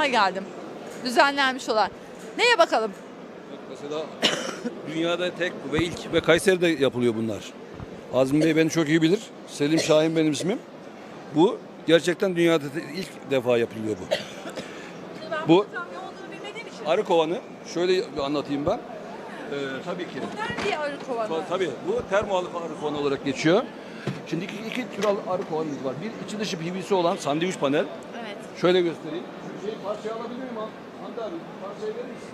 defa geldim. Düzenlenmiş olan. Neye bakalım? Mesela dünyada tek ve ilk ve Kayseri'de yapılıyor bunlar. Azmi Bey beni çok iyi bilir. Selim Şahin benim ismim. Bu gerçekten dünyada ilk defa yapılıyor bu. Bu arı kovanı şöyle bir anlatayım ben. Ee, tabii ki. Nerede arı kovanı? Ta- Tabii bu termoalık arı kovanı olarak geçiyor. Şimdi iki, iki tür arı kovanımız var. Bir içi dışı PVC olan sandviç panel. Evet. Şöyle göstereyim. Şu şeyi parçaya alabilir miyim? Hamdi abi parçayı verir misin?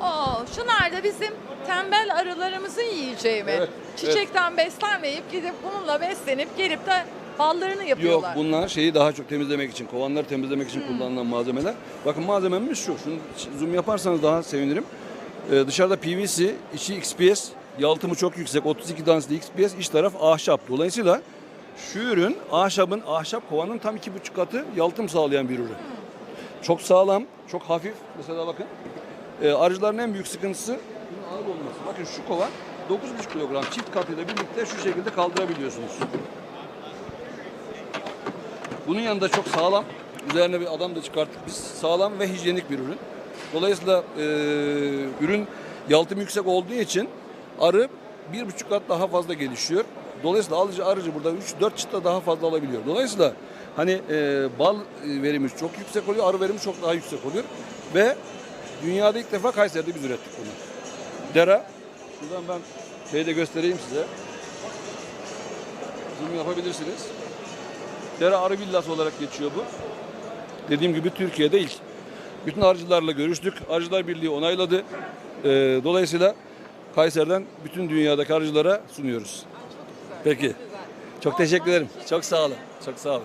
Oo, şunlar da bizim tembel arılarımızın yiyeceği mi? Evet, Çiçekten beslenmeyip gidip bununla beslenip gelip de ballarını Yok yapıyorlar. bunlar şeyi daha çok temizlemek için, kovanları temizlemek için kullanılan malzemeler. Bakın malzememiz şu. Şunu zoom yaparsanız daha sevinirim. Ee, dışarıda PVC, içi XPS, yalıtımı çok yüksek. 32 danslı XPS, iç taraf ahşap. Dolayısıyla şu ürün ahşabın, ahşap kovanın tam iki buçuk katı yalıtım sağlayan bir ürün. Çok sağlam, çok hafif. Mesela bakın. Ee, arıcıların en büyük sıkıntısı bunun ağır olması. Bakın şu kova 9,5 kilogram çift katıyla birlikte şu şekilde kaldırabiliyorsunuz. Bunun yanında çok sağlam, üzerine bir adam da çıkarttık biz. Sağlam ve hijyenik bir ürün. Dolayısıyla e, ürün yalıtım yüksek olduğu için arı bir buçuk kat daha fazla gelişiyor. Dolayısıyla alıcı arıcı burada 3-4 çıta daha fazla alabiliyor. Dolayısıyla hani e, bal verimi çok yüksek oluyor, arı verimi çok daha yüksek oluyor. Ve dünyada ilk defa Kayseri'de biz ürettik bunu. Dera, şuradan ben şeyi de göstereyim size. Zoom yapabilirsiniz. Dere Arı Villası olarak geçiyor bu. Dediğim gibi Türkiye'de ilk. Bütün arıcılarla görüştük. Arıcılar Birliği onayladı. Ee, dolayısıyla Kayseri'den bütün dünyadaki arıcılara sunuyoruz. Peki. Çok teşekkür ederim. Çok sağ olun. Çok sağ olun.